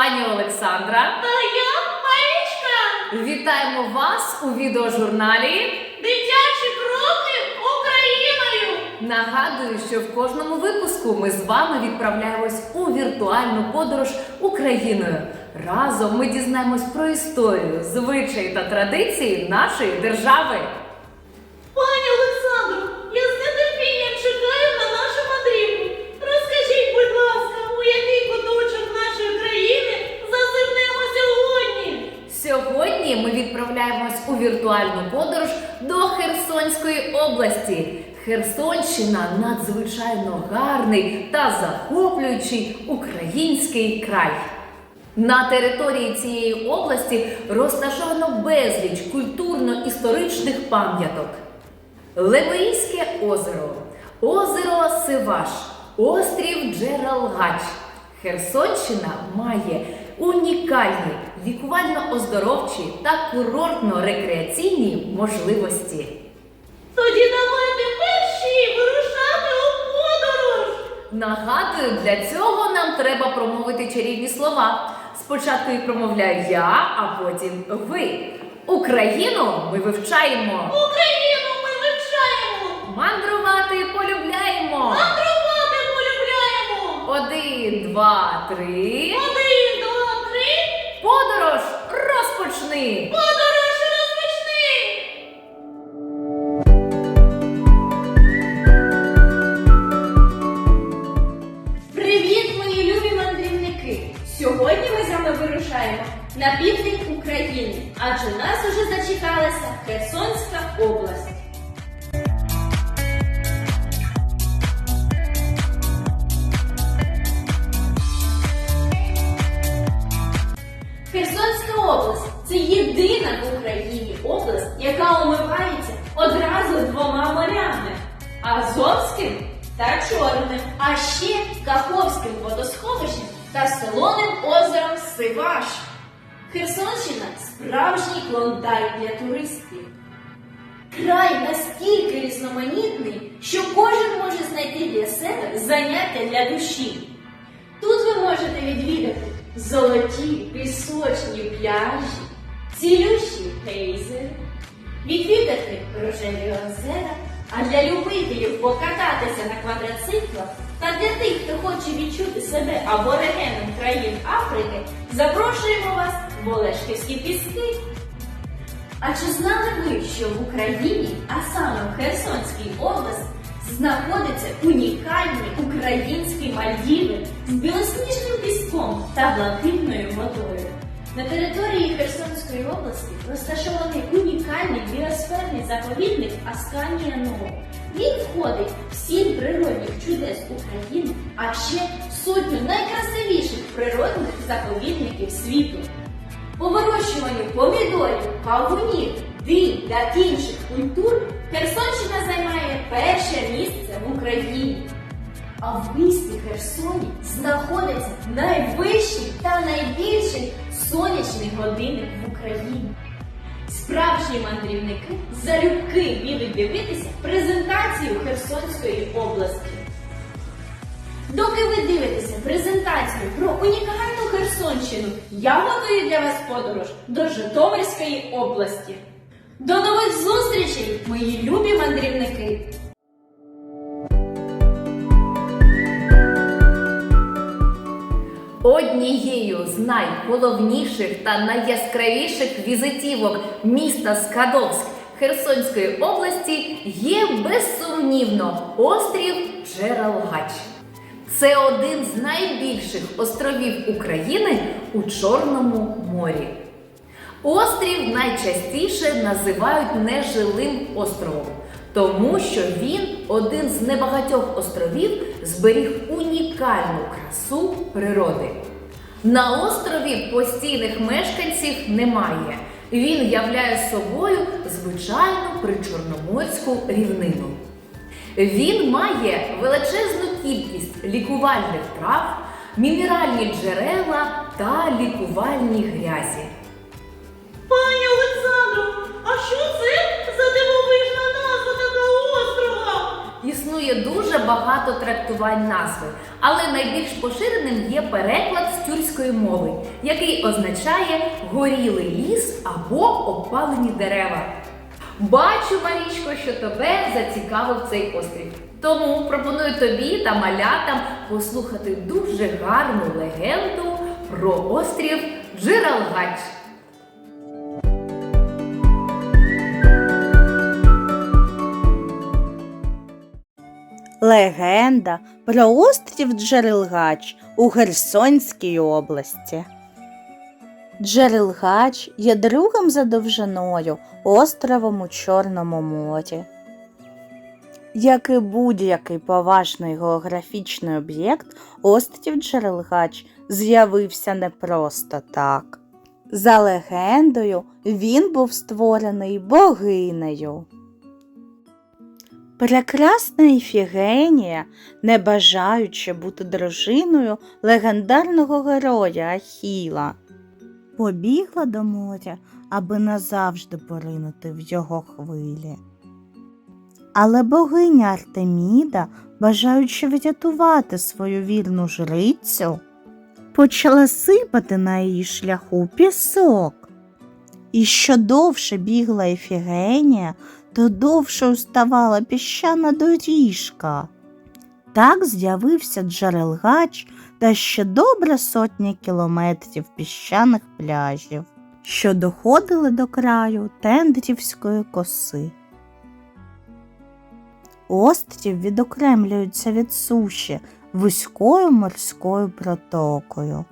пані Олександра. Та я Марічка. Вітаємо вас у відеожурналі. Дитячі кроки Україною. Нагадую, що в кожному випуску ми з вами відправляємось у віртуальну подорож Україною. Разом ми дізнаємось про історію, звичаї та традиції нашої держави. Віртуальну подорож до Херсонської області. Херсонщина надзвичайно гарний та захоплюючий український край. На території цієї області розташовано безліч культурно-історичних пам'яток. Лебоїське озеро, озеро Сиваш, острів Джералгач. Херсонщина має унікальні лікувально-оздоровчі та курортно-рекреаційні можливості. Тоді давайте перші вирушати у подорож. Нагадую, для цього нам треба промовити чарівні слова. Спочатку їх промовляю я, а потім ви. Україну ми вивчаємо. Україну ми вивчаємо. Мандрувати полюбляємо. Мандрувати полюбляємо. Один, два, три. Один. Подорож розпочни! Подорож розпочни. Привіт, мої любі мандрівники! Сьогодні ми з вами вирушаємо на південь України, адже нас уже зачекалася Херсонська область. Область це єдина в Україні область, яка омивається одразу двома морями Азовським та Чорним, а ще Каховським водосховищем та солоним озером Сиваш. Херсонщина справжній клондайк для туристів. Край настільки різноманітний, що кожен може знайти для себе заняття для душі. Тут ви можете відвідати золоті пісочні пляжі, цілющі гейзери, відвідати рожеві озера, а для любителів покататися на квадроциклах та для тих, хто хоче відчути себе аборигеном країн Африки, запрошуємо вас в Олешківські піски. А чи знали ви, що в Україні, а саме в Херсонській області, знаходяться унікальні українські Мальдіви з білосніжним піском та блакитною водою? На території Херсонської області розташований унікальний біосферний заповідник Асканія Нова. Він входить в сім природних чудес України, а ще сотню найкрасивіших природних заповідників світу. По вирощуванню помідорів, кавунів, динь та інших культур Херсонщина займає перше місце в Україні. А в місті Херсоні знаходиться найвищий та найбільший сонячний годинник в Україні. Справжні мандрівники залюбки будуть дивитися презентацію Херсонської області. Доки ви дивитеся презентацію про унікальну Херсонщину, я готую для вас подорож до Житомирської області. До нових зустрічей, мої любі мандрівники! Однією з найголовніших та найяскравіших візитівок міста Скадовськ Херсонської області є безсумнівно острів Джералгач. Це один з найбільших островів України у Чорному морі. Острів найчастіше називають нежилим островом, тому що він один з небагатьох островів зберіг унікальну красу природи. На острові постійних мешканців немає. Він являє собою звичайну причорноморську рівнину. Він має величезну кількість лікувальних трав, мінеральні джерела та лікувальні грязі. Пані Олександро, а що це за назва такого острова? існує дуже багато трактувань назви, але найбільш поширеним є переклад з тюркської мови, який означає горілий ліс або обпалені дерева. Бачу, Марічко, що тебе зацікавив цей острів. Тому пропоную тобі та малятам послухати дуже гарну легенду про острів Джералгач. Легенда про острів Джерелгач у Херсонській області. Джерелгач є другим за довжиною островом у Чорному морі. Як і будь-який поважний географічний об'єкт, острів Джерелгач з'явився не просто так. За легендою, він був створений богинею. Прекрасна Іфігенія, не бажаючи бути дружиною легендарного героя Ахіла, побігла до моря, аби назавжди поринути в його хвилі. Але богиня Артеміда, бажаючи врятувати свою вірну жрицю, почала сипати на її шляху пісок. І що довше бігла Ефігенія, то довше уставала піщана доріжка. Так з'явився джерелгач та ще добра сотня кілометрів піщаних пляжів, що доходили до краю Тендрівської коси. Острів відокремлюється від суші вузькою морською протокою,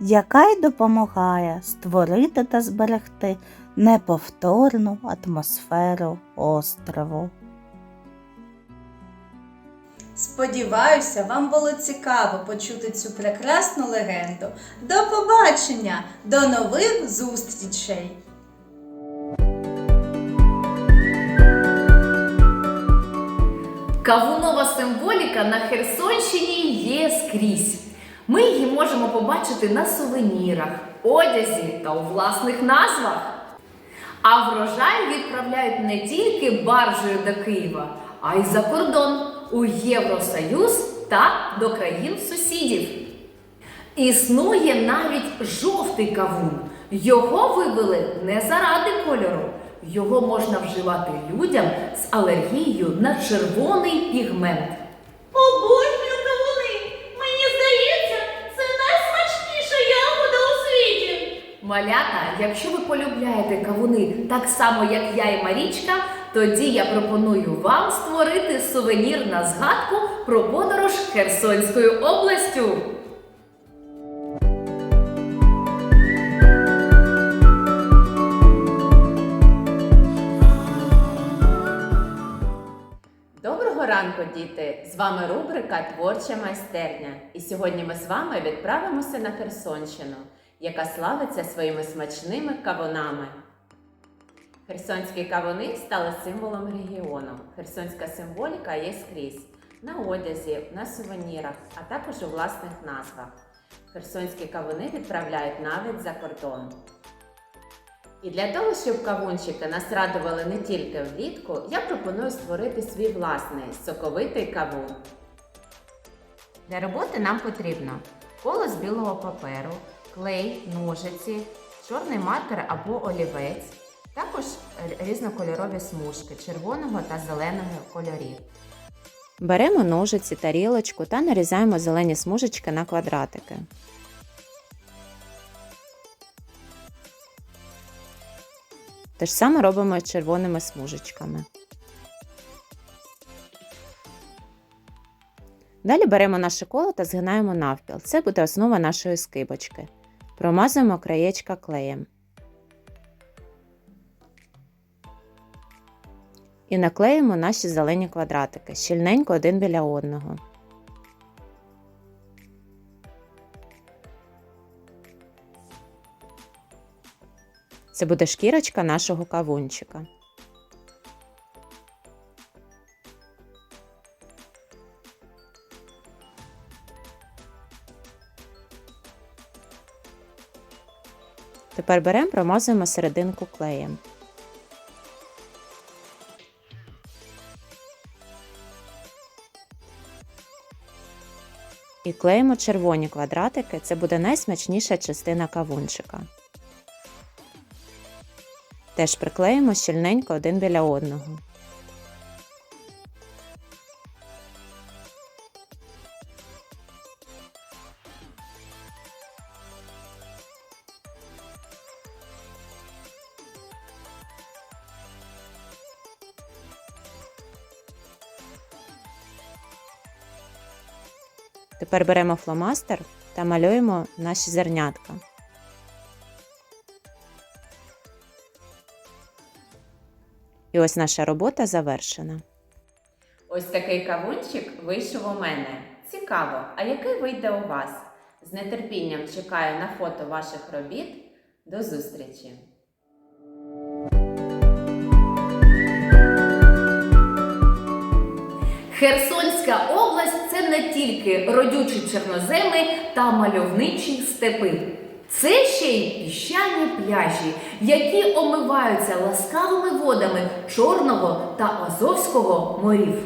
яка й допомагає створити та зберегти неповторну атмосферу острову. Сподіваюся, вам було цікаво почути цю прекрасну легенду. До побачення, до нових зустрічей! Кавунова символіка на Херсонщині є скрізь. Ми її можемо побачити на сувенірах, одязі та у власних назвах. А врожай відправляють не тільки баржею до Києва, а й за кордон у Євросоюз та до країн сусідів. Існує навіть жовтий кавун. Його вивели не заради кольору. Його можна вживати людям з алергією на червоний пігмент. Малята, якщо ви полюбляєте кавуни так само, як я і Марічка, тоді я пропоную вам створити сувенір на згадку про подорож Херсонською областю. Доброго ранку, діти! З вами рубрика Творча майстерня. І сьогодні ми з вами відправимося на Херсонщину, яка славиться своїми смачними кавунами. Херсонські кавуни стали символом регіону. Херсонська символіка є скрізь на одязі, на сувенірах, а також у власних назвах. Херсонські кавуни відправляють навіть за кордон. І для того, щоб кавунчики нас радували не тільки влітку, я пропоную створити свій власний соковитий кавун. Для роботи нам потрібно коло з білого паперу, клей, ножиці, чорний маркер або олівець, також різнокольорові смужки червоного та зеленого кольорів. Беремо ножиці, тарілочку та нарізаємо зелені смужечки на квадратики. Те ж саме робимо з червоними смужечками. Далі беремо наше коло та згинаємо навпіл. Це буде основа нашої скибочки. Промазуємо краєчка клеєм. І наклеїмо наші зелені квадратики щільненько один біля одного. Це буде шкірочка нашого кавунчика. Тепер беремо, промазуємо серединку клеєм. І клеїмо червоні квадратики, це буде найсмачніша частина кавунчика. Теж приклеїмо щільненько один біля одного. Тепер беремо фломастер та малюємо наші зернятка. І ось наша робота завершена. Ось такий кавунчик вийшов у мене. Цікаво, а який вийде у вас? З нетерпінням чекаю на фото ваших робіт. До зустрічі! Херсонська область це не тільки родючі чорноземи та мальовничі степи. Це ще й піщані пляжі, які омиваються ласкавими водами Чорного та Азовського морів.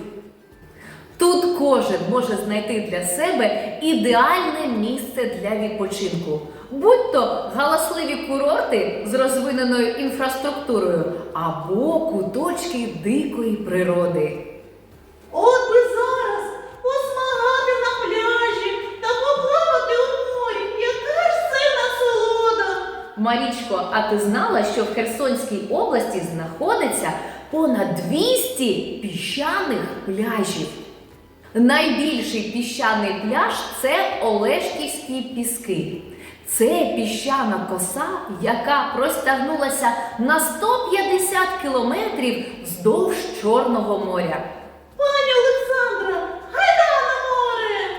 Тут кожен може знайти для себе ідеальне місце для відпочинку, будь то галасливі курорти з розвиненою інфраструктурою або куточки дикої природи. Марічко, а ти знала, що в Херсонській області знаходиться понад 200 піщаних пляжів? Найбільший піщаний пляж це Олешківські піски. Це піщана коса, яка простягнулася на 150 кілометрів вздовж Чорного моря. Пані Олександра, гайда на море!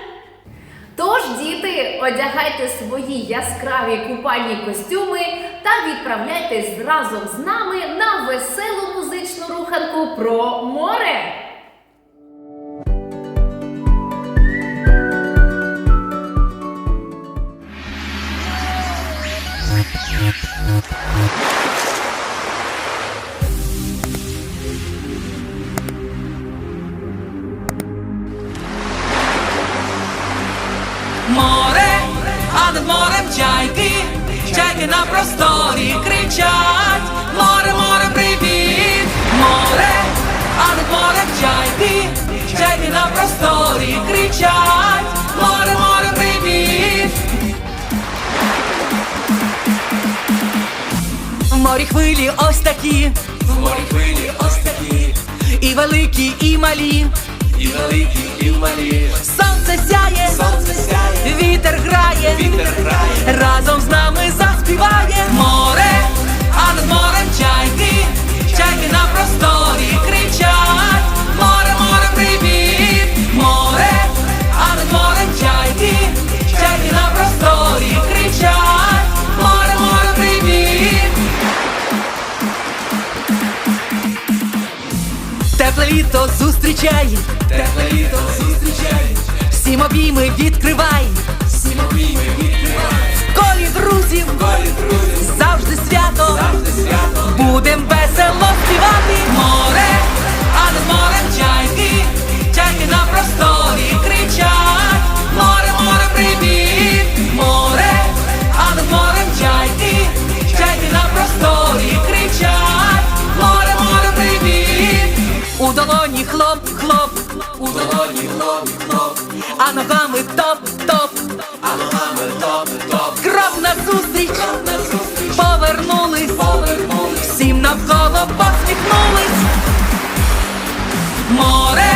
Тож, діти, одягайте свої яскраві купальні костюми та відправляйтесь разом з нами на веселу музичну руханку про море. Над морем чайки, чайки на просторі кричать, море, море, привіт, море, а над морем чайки, чайки на просторі кричать, море, море, привіт. В морі хвилі ось такі, в морі хвилі ось такі, і великі, і малі, і великі, і малі. Сонце сяє, сонце сяє, вітер грає, вітер грає, разом з нами заспіває. Море, а над морем чайки, чайки на просторі літо зустрічай, тепле літо зустрічай, всім обійми відкривай, всім обійми відкривай, в колі друзів, в колі друзів, завжди свято, завжди свято, будем весело співати. Море, а не морем а ногами топ, топ, а ногами топ, топ. Кров на зустріч, повернулись, повернулись, всім навколо посміхнулись. Море,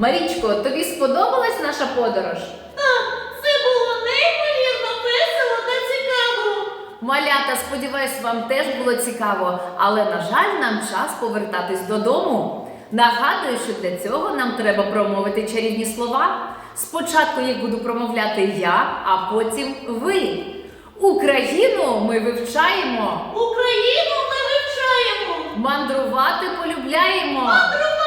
Марічко, тобі сподобалась наша подорож? Так, це було неймовірно весело та цікаво. Малята, сподіваюсь, вам теж було цікаво, але на жаль, нам час повертатись додому. Нагадую, що для цього нам треба промовити чарівні слова. Спочатку їх буду промовляти я, а потім ви. Україну ми вивчаємо, Україну ми вивчаємо. мандрувати полюбляємо. Мандрувати.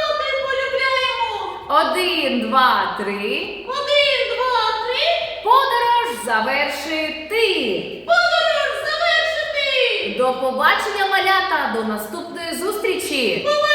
Один, два, три. Один, два, три. Подорож завершити. Подорож завершити. До побачення, малята! До наступної зустрічі! Побачення!